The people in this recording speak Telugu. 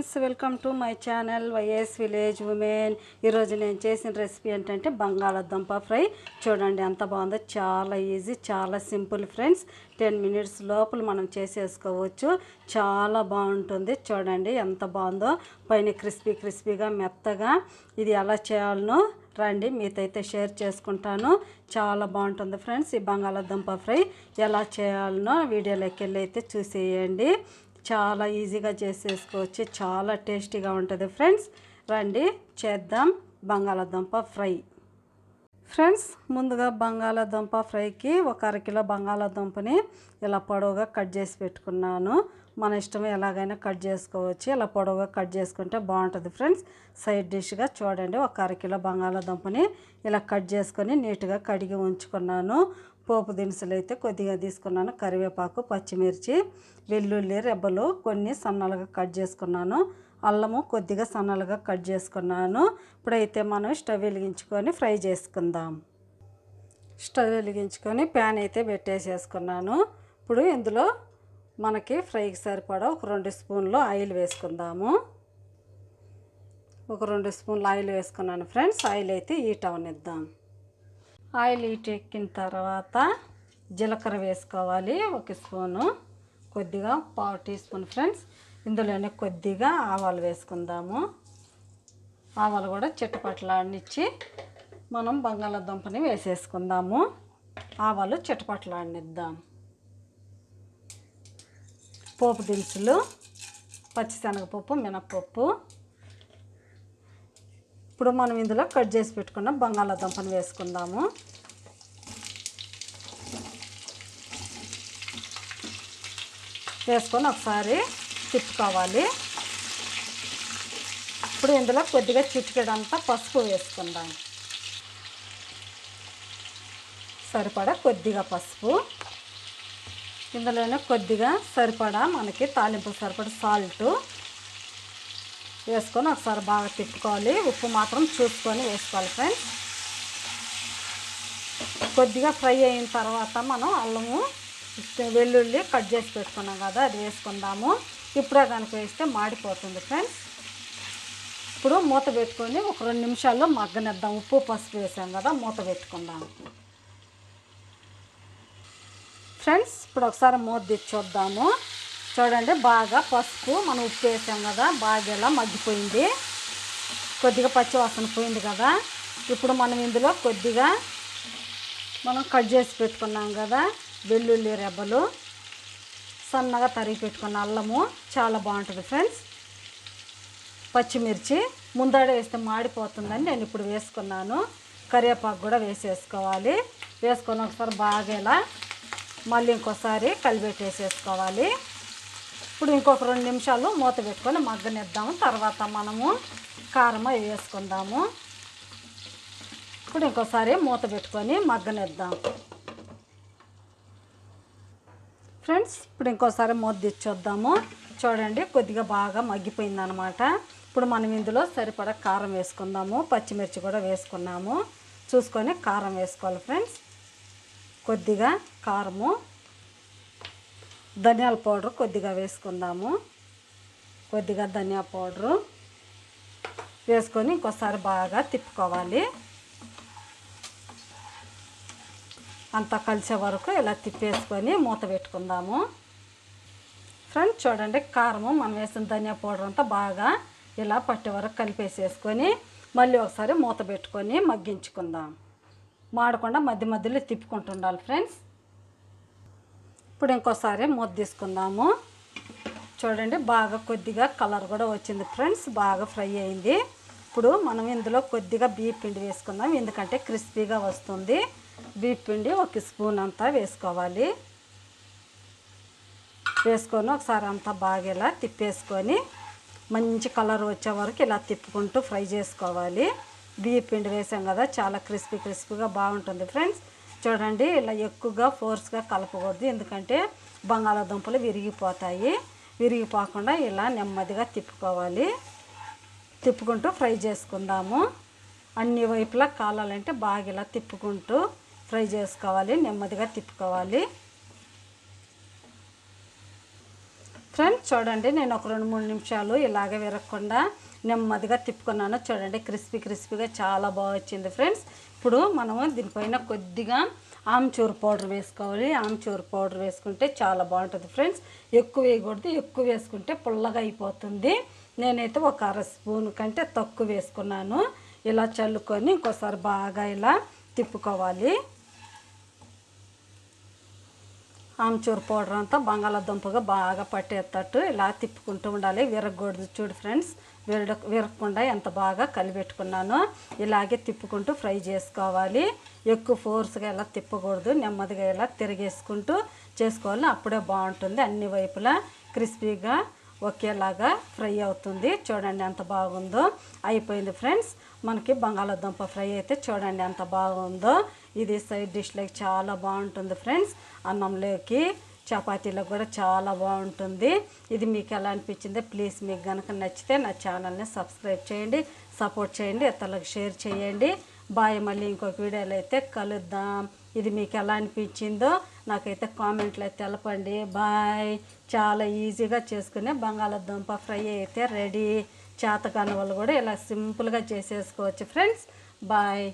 Friends welcome to my channel YS village women. ఈరోజు నేను చేసిన రెసిపీ ఏంటంటే బంగాళదుంప ఫ్రై. చూడండి ఎంత బాగుందో. చాలా ఈజీ చాలా సింపుల్ ఫ్రెండ్స్. టెన్ మినిట్స్ లోపల మనం చేసేసుకోవచ్చు. చాలా బాగుంటుంది. చూడండి ఎంత బాగుందో. పైన క్రిస్పీ క్రిస్పీగా మెత్తగా. ఇది ఎలా చేయాలనో రండి మీతో అయితే షేర్ చేసుకుంటాను. చాలా బాగుంటుంది ఫ్రెండ్స్ ఈ బంగాళదుంప ఫ్రై. ఎలా చేయాలనో వీడియోలోకి వెళ్ళి అయితే చూసేయండి. చాలా ఈజీగా చేసేసుకోవచ్చు. చాలా టేస్టీగా ఉంటుంది. ఫ్రెండ్స్ రండి చేద్దాం బంగాళాదుంప ఫ్రై. ఫ్రెండ్స్ ముందుగా బంగాళాదుంప ఫ్రైకి ఒక అరకిలో బంగాళాదుంపని ఇలా పొడవుగా కట్ చేసి పెట్టుకున్నాను. మన ఇష్టం ఎలాగైనా కట్ చేసుకోవచ్చు. ఇలా పొడవుగా కట్ చేసుకుంటే బాగుంటుంది. ఫ్రెండ్స్ సైడ్ డిష్గా చూడండి. ఒక అరకిలో బంగాళాదుంపని ఇలా కట్ చేసుకొని నీట్గా కడిగి ఉంచుకున్నాను. పోపు దినుసులు అయితే కొద్దిగా తీసుకున్నాను. కరివేపాకు పచ్చిమిర్చి వెల్లుల్లి రెబ్బలు కొన్ని సన్నలుగా కట్ చేసుకున్నాను. అల్లము కొద్దిగా సన్నలుగా కట్ చేసుకున్నాను. ఇప్పుడైతే మనం స్టవ్ వెలిగించుకొని ఫ్రై చేసుకుందాం. స్టవ్ వెలిగించుకొని ప్యాన్ అయితే పెట్టేసేసుకున్నాను. ఇప్పుడు ఇందులో మనకి ఫ్రైకి సరిపడా ఒక రెండు స్పూన్లు ఆయిల్ వేసుకుందాము. ఒక రెండు స్పూన్లు ఆయిల్ వేసుకున్నాను ఫ్రెండ్స్. ఆయిల్ అయితే హీట్ అవనిద్దాం. ఆయిల్ హీట్ ఎక్కిన తర్వాత జీలకర్ర వేసుకోవాలి ఒక స్పూను. కొద్దిగా పావు టీ స్పూన్ ఫ్రెండ్స్. ఇందులోనే కొద్దిగా ఆవాలు వేసుకుందాము. ఆవాలు కూడా చిట్టపట్లాడినిచ్చి మనం బంగాళాదుంపని వేసేసుకుందాము. ఆవాలు చిట్టపట్లాడినిద్దాం పోపు దినుసులు పచ్చిశనగపప్పు మినప్పప్పు ఇప్పుడు మనం ఇందులో కట్ చేసి పెట్టుకున్న బంగాళాదుంపను వేసుకుందాము. వేసుకొని ఒకసారి తిప్పుకోవాలి. ఇప్పుడు ఇందులో కొద్దిగా చిటికెడంతా పసుపు వేసుకుందాం. సరిపడా కొద్దిగా పసుపు. ఇందులోనే కొద్దిగా సరిపడా మనకి తాలింపు సరిపడా సాల్టు. వేసుకొని ఒకసారి బాగా తిప్పుకోవాలి. ఉప్పు మాత్రం చూసుకొని వేసుకోవాలి ఫ్రెండ్స్. కొద్దిగా ఫ్రై అయిన తర్వాత మనం అల్లము వెల్లుల్లి కట్ చేసి పెట్టుకున్నాం కదా అది వేసుకుందాము. ఇప్పుడే కనుక వేస్తే మాడిపోతుంది ఫ్రెండ్స్. ఇప్పుడు మూత పెట్టుకొని ఒక రెండు నిమిషాల్లో మగ్గనిద్దాం. ఉప్పు పసుపు వేసాం కదా మూత పెట్టుకుందాం. ఫ్రెండ్స్ ఇప్పుడు ఒకసారి మూత తెచ్చి చూద్దాము. చూడండి బాగా పసుపు మనం ఉప్పు వేసాం కదా బాగా ఇలా మగ్గిపోయింది. కొద్దిగా పచ్చి వాసన పోయింది కదా. ఇప్పుడు మనం ఇందులో కొద్దిగా మనం కట్ చేసి పెట్టుకున్నాం కదా వెల్లుల్లి రెబ్బలు. సన్నగా తరిగి పెట్టుకున్న అల్లము చాలా బాగుంటుంది ఫ్రెండ్స్. పచ్చిమిర్చి ముందడ వేస్తే మాడిపోతుందని నేను ఇప్పుడు వేసుకున్నాను. కరివేపాకు కూడా వేసేసుకోవాలి. వేసుకొని ఒకసారి బాగా ఇలా మళ్ళీ ఇంకోసారి కలిపెట్టేసేసుకోవాలి. ఇప్పుడు ఇంకొక రెండు నిమిషాలు మూత పెట్టుకొని మగ్గనిద్దాము. తర్వాత మనము కారం అవి వేసుకుందాము. ఇప్పుడు ఇంకోసారి మూత పెట్టుకొని మగ్గనిద్దాం. ఫ్రెండ్స్ ఇప్పుడు ఇంకోసారి మూత తెచ్చొద్దాము. చూడండి కొద్దిగా బాగా మగ్గిపోయిందనమాట ఇప్పుడు మనం ఇందులో సరిపడా కారం వేసుకుందాము. పచ్చిమిర్చి కూడా వేసుకున్నాము. చూసుకొని కారం వేసుకోవాలి ఫ్రెండ్స్. కొద్దిగా కారము ధనియాల పౌడర్ కొద్దిగా వేసుకుందాము. కొద్దిగా ధనియా పౌడరు వేసుకొని ఇంకోసారి బాగా తిప్పుకోవాలి. అంతా కలిసే వరకు ఇలా తిప్పేసుకొని మూత పెట్టుకుందాము. ఫ్రెండ్స్ చూడండి కారము మనం వేసిన ధనియా పౌడర్ అంతా బాగా ఇలా పట్టే వరకు కలిపేసేసుకొని మళ్ళీ ఒకసారి మూత పెట్టుకొని మగ్గించుకుందాం. మాడకుండా మధ్య మధ్యలో తిప్పుకుంటుండాలి ఫ్రెండ్స్. ఇప్పుడు ఇంకోసారి మూత తీసుకుందాము. చూడండి బాగా కొద్దిగా కలర్ కూడా వచ్చింది ఫ్రెండ్స్. బాగా ఫ్రై అయింది. ఇప్పుడు మనం ఇందులో కొద్దిగా బియ్య పిండి వేసుకుందాం. ఎందుకంటే క్రిస్పీగా వస్తుంది. బియ్య పిండి ఒక స్పూన్ అంతా వేసుకోవాలి. వేసుకొని ఒకసారి అంతా బాగా ఇలా తిప్పేసుకొని మంచి కలర్ వచ్చే వరకు ఇలా తిప్పుకుంటూ ఫ్రై చేసుకోవాలి. బియ్య పిండి వేసాం కదా చాలా క్రిస్పీ క్రిస్పీగా బాగుంటుంది ఫ్రెండ్స్. చూడండి ఇలా ఎక్కువగా ఫోర్స్గా కలపకూడదు. ఎందుకంటే బంగాళాదుంపలు విరిగిపోతాయి. విరిగిపోకుండా ఇలా నెమ్మదిగా తిప్పుకోవాలి. తిప్పుకుంటూ ఫ్రై చేసుకుందాము. అన్ని వైపులా కాలాలంటే బాగా ఇలా తిప్పుకుంటూ ఫ్రై చేసుకోవాలి. నెమ్మదిగా తిప్పుకోవాలి. ఫ్రెండ్స్ చూడండి నేను ఒక రెండు మూడు నిమిషాలు ఇలాగే విరగకుండా నెమ్మదిగా తిప్పుకున్నాను. చూడండి క్రిస్పీ క్రిస్పీగా చాలా బాగా వచ్చింది ఫ్రెండ్స్. ఇప్పుడు మనము దీనిపైన కొద్దిగా ఆమ్చూర్ పౌడర్ వేసుకోవాలి. ఆమ్చూర్ పౌడర్ వేసుకుంటే చాలా బాగుంటుంది ఫ్రెండ్స్. ఎక్కువ వేయకూడదు. ఎక్కువ వేసుకుంటే పుల్లగా అయిపోతుంది. నేనైతే ఒక అర స్పూన్ కంటే తక్కువ వేసుకున్నాను. ఇలా చల్లుకొని ఇంకోసారి బాగా ఇలా తిప్పుకోవాలి. ఆమ్చూర్ పౌడర్ అంతా బంగాళాదుంపగా బాగా పట్టేటట్టు ఇలా తిప్పుకుంటూ ఉండాలి. విరగకూడదు చూడు ఫ్రెండ్స్. విరడ విరగకుండా ఎంత బాగా కలిపెట్టుకున్నానో ఇలాగే తిప్పుకుంటూ ఫ్రై చేసుకోవాలి. ఎక్కువ ఫోర్స్గా ఇలా తిప్పకూడదు నెమ్మదిగా ఇలా తిరిగేసుకుంటూ చేసుకోవాలి అప్పుడే బాగుంటుంది. అన్ని వైపులా క్రిస్పీగా ఒకేలాగా ఫ్రై అవుతుంది. చూడండి ఎంత బాగుందో. అయిపోయింది ఫ్రెండ్స్. మనకి బంగాళాదుంప ఫ్రై అయితే చూడండి ఎంత బాగుందో. ఇది సైడ్ డిష్లోకి చాలా బాగుంటుంది ఫ్రెండ్స్. అన్నంలోకి చపాతీలో కూడా చాలా బాగుంటుంది. ఇది మీకు ఎలా అనిపించిందో ప్లీజ్ మీకు కనుక నచ్చితే నా ఛానల్ని సబ్స్క్రైబ్ చేయండి సపోర్ట్ చేయండి ఇతరులకు షేర్ చేయండి. బాయ్ మళ్ళీ ఇంకొక వీడియోలో అయితే కలుద్దాం. ఇది మీకు ఎలా అనిపించిందో నాకైతే కామెంట్లో తెలపండి. బాయ్. చాలా ఈజీగా చేసుకునే బంగాళాదుంప ఫ్రై అయితే రెడీ. చేతకాని వాళ్ళు కూడా ఇలా సింపుల్గా చేసేసుకోవచ్చు ఫ్రెండ్స్. బాయ్.